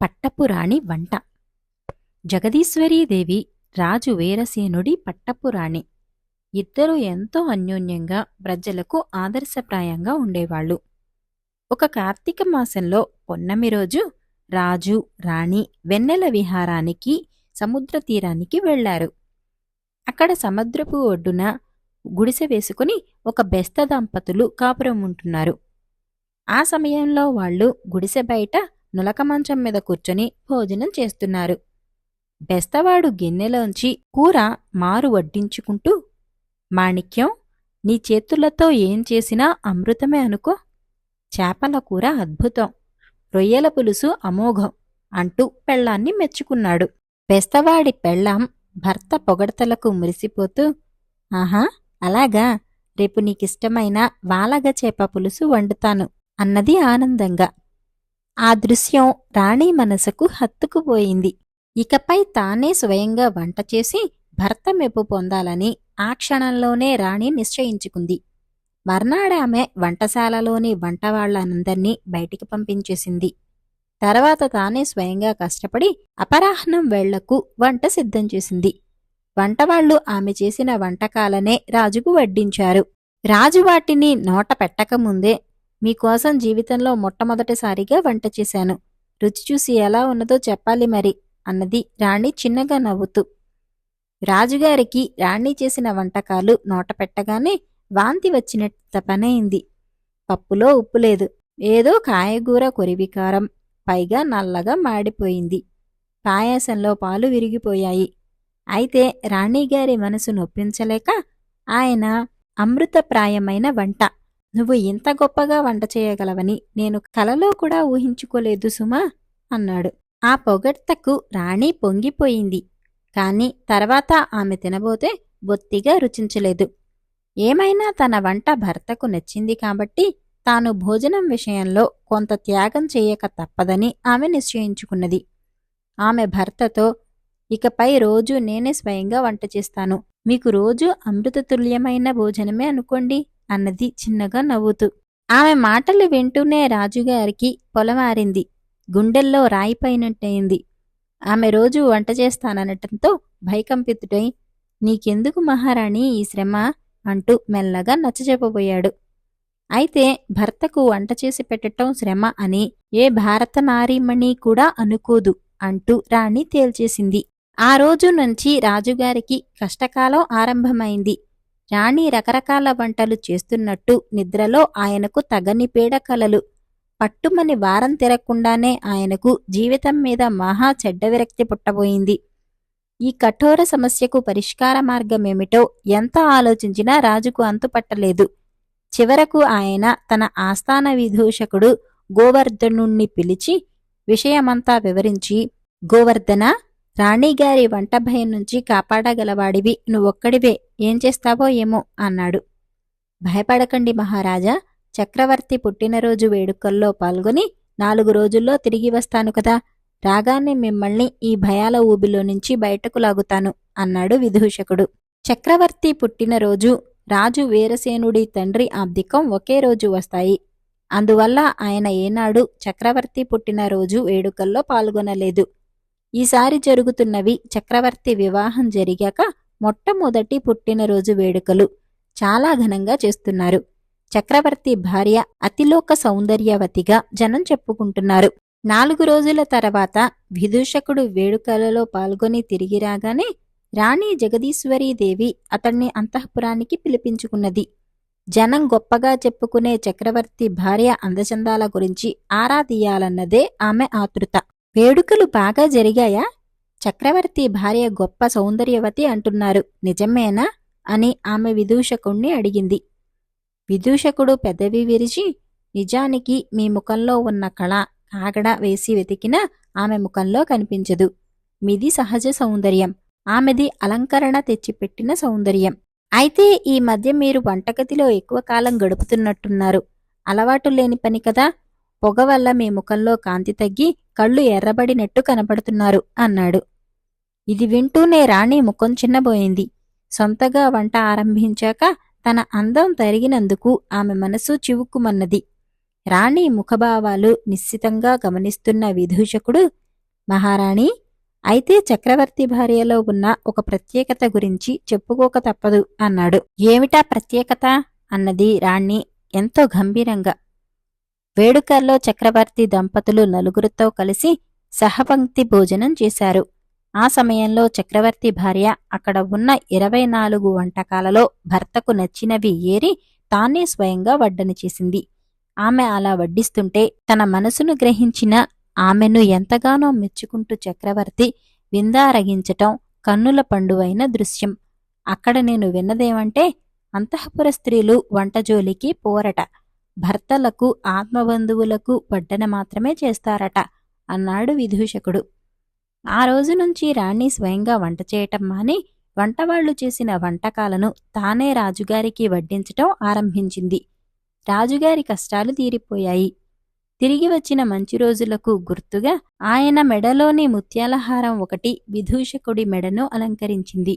పట్టపురాణి వంట. జగదీశ్వరీదేవి రాజు వీరసేనుడి పట్టపురాణి. ఇద్దరూ ఎంతో అన్యోన్యంగా ప్రజలకు ఆదర్శప్రాయంగా ఉండేవాళ్ళు. ఒక కార్తీక మాసంలో పొన్నమి రోజు రాజు రాణి వెన్నెల విహారానికి సముద్ర తీరానికి వెళ్ళారు అక్కడ సముద్రపు ఒడ్డున గుడిసె వేసుకుని ఒక బెస్త దంపతులు కాపురం ఉంటున్నారు. ఆ సమయంలో వాళ్ళు గుడిసె బయట నులక మంచం మీద కూర్చొని భోజనం చేస్తున్నారు. బెస్తవాడు గిన్నెలోంచి కూర మారు వడ్డించుకుంటూ మాణిక్యం నీ చేతులతో ఏం చేసినా అమృతమే అనుకో. చేపల కూర అద్భుతం రొయ్యల పులుసు అమోఘం అంటూ పెళ్ళాన్ని మెచ్చుకున్నాడు. బెస్తవాడి పెళ్ళాం భర్త పొగడతలకు మురిసిపోతూ ఆహా అలాగా రేపు నీకిష్టమైన వాలగ చేప పులుసు వండుతాను అన్నది ఆనందంగా. ఆ దృశ్యం రాణి మనసుకు హత్తుకుపోయింది ఇకపై తానే స్వయంగా వంట చేసి భర్త మెప్పు పొందాలని ఆ క్షణంలోనే రాణి నిశ్చయించుకుంది. మర్నాడామె వంటశాలలోని వంటవాళ్ళనందర్నీ బయటికి పంపించేసింది. తర్వాత తానే స్వయంగా కష్టపడి అపరాహ్నం వేళ్ళకు వంట సిద్ధం చేసింది. వంటవాళ్ళు ఆమె చేసిన వంటకాలనే రాజుకు వడ్డించారు. రాజు వాటిని నోట పెట్టకముందే మీకోసం జీవితంలో మొట్టమొదటిసారిగా వంట చేశాను. రుచి చూసి ఎలా ఉన్నదో చెప్పాలి మరి అన్నది రాణి చిన్నగా నవ్వుతూ. రాజుగారికి రాణి చేసిన వంటకాలు నోట పెట్టగానే వాంతి వచ్చినట్టు పనైంది. పప్పులో ఉప్పు లేదు. ఏదో కాయగూర కొరివికారం పైగా నల్లగా మాడిపోయింది. పాయాసంలో పాలు విరిగిపోయాయి. అయితే రాణిగారి మనసు నొప్పించలేక ఆయన అమృతప్రాయమైన వంట నువ్వు ఇంత గొప్పగా వంట చేయగలవని నేను కలలో కూడా ఊహించుకోలేదు సుమా అన్నాడు. ఆ పొగడ్తకు రాణి పొంగిపోయింది. కాని తర్వాత ఆమె తినబోతే బొత్తిగా రుచించలేదు. ఏమైనా తన వంట భర్తకు నచ్చింది కాబట్టి తాను భోజనం విషయంలో కొంత త్యాగం చేయక తప్పదని ఆమె నిశ్చయించుకున్నది. ఆమె భర్తతో ఇకపై రోజు నేనే స్వయంగా వంట చేస్తాను. మీకు రోజు అమృతతుల్యమైన భోజనమే అనుకోండి. అన్నది చిన్నగా నవ్వుతూ. ఆమె మాటలు వింటూనే రాజుగారికి పొలమారింది. గుండెల్లో రాయిపోయినట్టయింది. ఆమె రోజు వంట చేస్తాననటంతో భయకంపితుడై నీకెందుకు మహారాణి ఈ శ్రమ అంటూ మెల్లగా నచ్చజెప్పబోయాడు. అయితే భర్తకు వంట చేసి పెట్టటం శ్రమ అని ఏ భారత నారీమణి కూడా అనుకోదు అంటూ రాణి తేల్చేసింది. ఆ రోజు నుంచి రాజుగారికి కష్టకాలం ఆరంభమైంది. రాణి రకరకాల వంటలు చేస్తున్నట్టు నిద్రలో ఆయనకు తగని పీడ కలలు. పట్టుమని వారం తిరగకుండానే ఆయనకు జీవితం మీద మహా చెడ్డ విరక్తి పుట్టబోయింది. ఈ కఠోర సమస్యకు పరిష్కార మార్గమేమిటో ఎంత ఆలోచించినా రాజుకు అంతుపట్టలేదు. చివరకు ఆయన తన ఆస్థాన విదూషకుడు గోవర్ధనుణ్ణి పిలిచి విషయమంతా వివరించి గోవర్ధన రాణిగారి వంట భయం నుంచి కాపాడగలవాడివి నువ్వొక్కడివే ఏం చేస్తావో ఏమో అన్నాడు. భయపడకండి మహారాజా చక్రవర్తి పుట్టినరోజు వేడుకల్లో పాల్గొని నాలుగు రోజుల్లో తిరిగి వస్తాను కదా రాగానే మిమ్మల్ని ఈ భయాల ఊబిలో నుంచి బయటకు లాగుతాను అన్నాడు విదూషకుడు. చక్రవర్తి పుట్టినరోజు రాజు వీరసేనుడి తండ్రి ఆబ్దికం ఒకే రోజు వస్తాయి. అందువల్ల ఆయన ఏనాడు చక్రవర్తి పుట్టినరోజు వేడుకల్లో పాల్గొనలేదు. ఈసారి జరుగుతున్నవి చక్రవర్తి వివాహం జరిగాక మొట్టమొదటి పుట్టినరోజు వేడుకలు. చాలా ఘనంగా చేస్తున్నారు. చక్రవర్తి భార్య అతిలోక సౌందర్యవతిగా జనం చెప్పుకుంటున్నారు. నాలుగు రోజుల తర్వాత విదూషకుడు వేడుకలలో పాల్గొని తిరిగి రాగానే రాణి జగదీశ్వరీదేవి అతన్ని అంతఃపురానికి పిలిపించుకున్నది. జనం గొప్పగా చెప్పుకునే చక్రవర్తి భార్య అందచందాల గురించి ఆరా తీయాలన్నదే ఆమె ఆతృత. వేడుకలు బాగా జరిగాయా? చక్రవర్తి భార్య గొప్ప సౌందర్యవతి అంటున్నారు. నిజమేనా? అని ఆమె విదూషకుణ్ణి అడిగింది. విదూషకుడు పెదవి విరిచి నిజానికి మీ ముఖంలో ఉన్న కళ కాగడ వేసి వెతికినా ఆమె ముఖంలో కనిపించదు. మీది సహజ సౌందర్యం. ఆమెది అలంకరణ తెచ్చిపెట్టిన సౌందర్యం. అయితే ఈ మధ్య మీరు వంటగదిలో ఎక్కువ కాలం గడుపుతున్నట్టున్నారు. అలవాటు లేని పని కదా? పొగ వల్ల మీ ముఖంలో కాంతి తగ్గి కళ్ళు ఎర్రబడినట్టు కనపడుతున్నారు అన్నాడు. ఇది వింటూనే రాణి ముఖం చిన్నబోయింది. సొంతగా వంట ఆరంభించాక తన అందం తరిగినందుకు ఆమె మనసు చివుక్కుమన్నది. రాణి ముఖభావాలు నిశ్చితంగా గమనిస్తున్న విదూషకుడు మహారాణి అయితే చక్రవర్తి భార్యలో ఉన్న ఒక ప్రత్యేకత గురించి చెప్పుకోక తప్పదు అన్నాడు. ఏమిటా ప్రత్యేకత? అన్నది రాణి ఎంతో గంభీరంగా. వేడుకల్లో చక్రవర్తి దంపతులు నలుగురితో కలిసి సహపంక్తి భోజనం చేశారు. ఆ సమయంలో చక్రవర్తి భార్య అక్కడ ఉన్న ఇరవై నాలుగు వంటకాలలో భర్తకు నచ్చినవి ఏరి తానే స్వయంగా వడ్డన చేసింది. ఆమె అలా వడ్డిస్తుంటే తన మనసును గ్రహించిన ఆమెను ఎంతగానో మెచ్చుకుంటూ చక్రవర్తి విందారగించటం కన్నుల పండువైన దృశ్యం. అక్కడ నేను విన్నదేమంటే అంతఃపుర స్త్రీలు వంటజోలికి పోరట. భర్తలకు ఆత్మబంధువులకు వడ్డన మాత్రమే చేస్తారట అన్నాడు విదూషకుడు. ఆ రోజు నుంచి రాణి స్వయంగా వంట చేయటం మాని వంటవాళ్ళు చేసిన వంటకాలను తానే రాజుగారికి వడ్డించటం ఆరంభించింది. రాజుగారి కష్టాలు తీరిపోయాయి. తిరిగి వచ్చిన మంచి రోజులకు గుర్తుగా ఆయన మెడలోని ముత్యాలహారం ఒకటి విదూషకుడి మెడను అలంకరించింది.